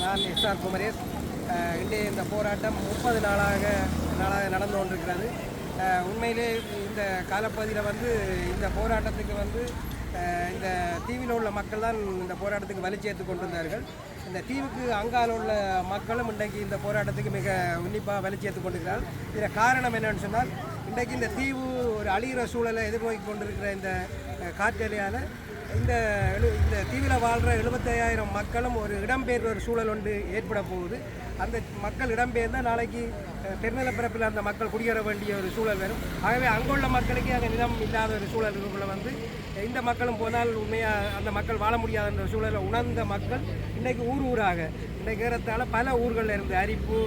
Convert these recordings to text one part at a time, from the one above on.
நான் எஸ்ஆர் குமரேஷ். இன்றைய இந்த போராட்டம் முப்பது நாளாக நாளாக நடந்து கொண்டிருக்கிறது. உண்மையிலே இந்த காலப்பகுதியில் வந்து இந்த போராட்டத்துக்கு வந்து இந்த தீவில் உள்ள மக்கள் தான் இந்த போராட்டத்துக்கு வலி சேர்த்து கொண்டிருந்தார்கள். இந்த தீவுக்கு அங்கால உள்ள மக்களும் இன்றைக்கு இந்த போராட்டத்துக்கு மிக உன்னிப்பாக வலி சேர்த்து கொண்டிருக்கிறார் இதில் காரணம் என்னென்னு சொன்னால் இன்றைக்கு இந்த தீவு ஒரு அழிகிற சூழலை எதிர்நோக்கி கொண்டிருக்கிற இந்த காற்றலையால் இந்த எழு இந்த தீவில் வாழ்கிற எழுபத்தையாயிரம் மக்களும் ஒரு இடம்பெயர்ற ஒரு சூழல் ஒன்று ஏற்பட போகுது. அந்த மக்கள் இடம்பெயர்ந்தால் நாளைக்கு பெருநிலப்பரப்பில் அந்த மக்கள் குடியேற வேண்டிய ஒரு சூழல் வரும். ஆகவே அங்குள்ள மக்களுக்கே அங்கே நிலம் இல்லாத ஒரு சூழல் இருக்குள்ள வந்து இந்த மக்களும் போனால் உண்மையாக அந்த மக்கள் வாழ முடியாத ஒரு சூழலை உணர்ந்த மக்கள் இன்றைக்கு ஊர் ஊராக இன்றைக்கு ஏறத்தால் பல ஊர்களில் இருந்து அரிப்பு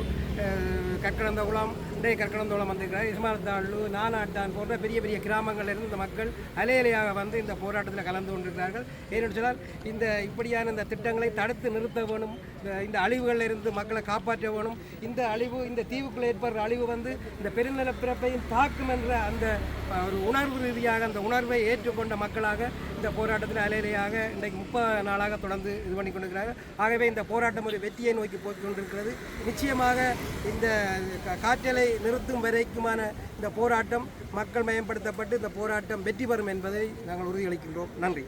கக்கடந்த குளம் இன்றைய கற்கணந்தோளம் வந்திருக்கிறார். இஸ்மார்த்தாள்ளு நானாட்டான் போன்ற பெரிய பெரிய கிராமங்களிலிருந்து இந்த மக்கள் அலையலையாக வந்து இந்த போராட்டத்தில் கலந்து கொண்டிருக்கிறார்கள். ஏனென்று சொன்னால் இந்த இப்படியான இந்த திட்டங்களை தடுத்து நிறுத்த வேணும் இந்த- அழிவுகளில் இருந்து மக்களை காப்பாற்ற வேணும். இந்த அழிவு இந்த தீவுக்குள்ளே ஏற்படுற அழிவு வந்து இந்த பெருநிலப்பிறப்பையும் தாக்கும் என்ற அந்த ஒரு உணர்வு ரீதியாக அந்த உணர்வை ஏற்றுக்கொண்ட மக்களாக இந்த போராட்டத்தில் அலையிலையாக இன்றைக்கு முப்பது நாளாக தொடர்ந்து இது பண்ணி கொண்டிருக்கிறார்கள். ஆகவே இந்த போராட்டம் ஒரு வெற்றியை நோக்கி போய் கொண்டிருக்கிறது. நிச்சயமாக இந்த கா- காற்றலை நிறுத்தும் வரைக்குமான இந்த போராட்டம் மக்கள் மயப்படுத்தப்பட்டு இந்த போராட்டம் வெற்றி பெறும் என்பதை நாங்கள் உறுதியளிக்கின்றோம். நன்றி.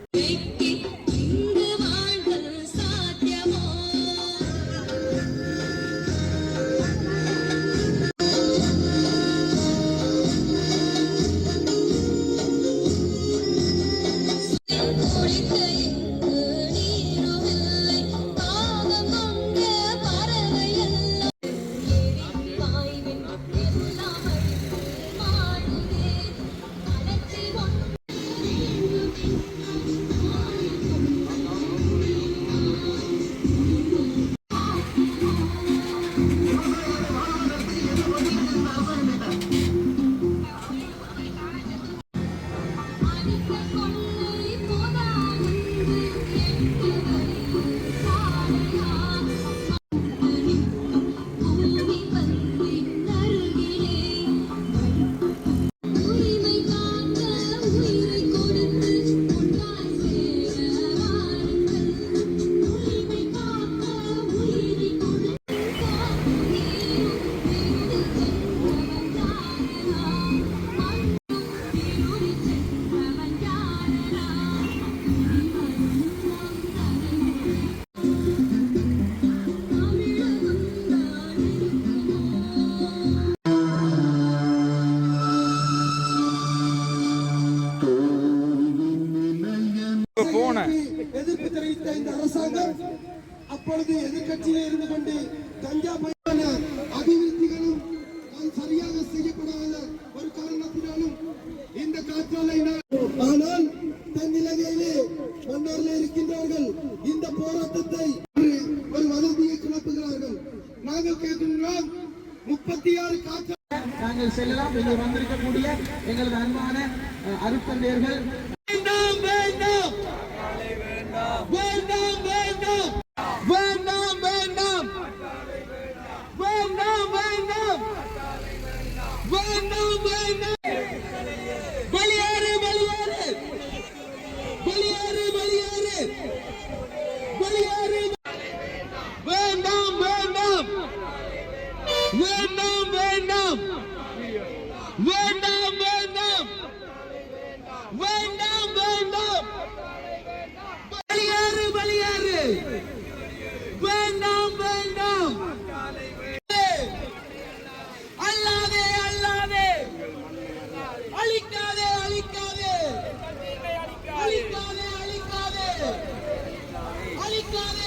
எதிர்ப்பு இந்த அரசாங்கம் அப்பொழுது எதிர்க்கட்சியிலே இருந்து கொண்டு கஞ்சா பயிரான அபிவிருத்திகளும் சரியாக செய்யப்படாத ஒரு காரணத்தினாலும் இந்த காற்றாலை ஆனால் தன் நிலையிலே மன்னாரில் இருக்கின்றார்கள் இந்த போராட்டத்தை ஒரு வதந்தியை கிளப்புகிறார்கள். நாங்கள் கேட்கின்றோம் முப்பத்தி ஆறு காற்றாலை நாங்கள் செல்லலாம் இங்கே வந்திருக்கக்கூடிய எங்களது அன்பான அருத்தந்தையர்கள் வேண்டாம் வேண்டாம். வேண்டாம் வேண்டாம். வேண்டாம் வேண்டாம். பலியாறு பலியாறு. வேண்டாம் வேண்டாம். அல்லாதே அல்லாதே. அழிக்க அழிக்காதே அழிக்காதே அழிக்காதே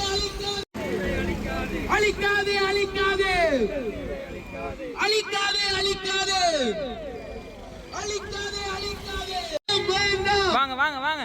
அழிக்காதே அழிக்காதே அழிக்காதே அழிக்காதே அழிக்காதே. அழிக்காதே அழிக்காதே. வாங்க வாங்க வாங்க.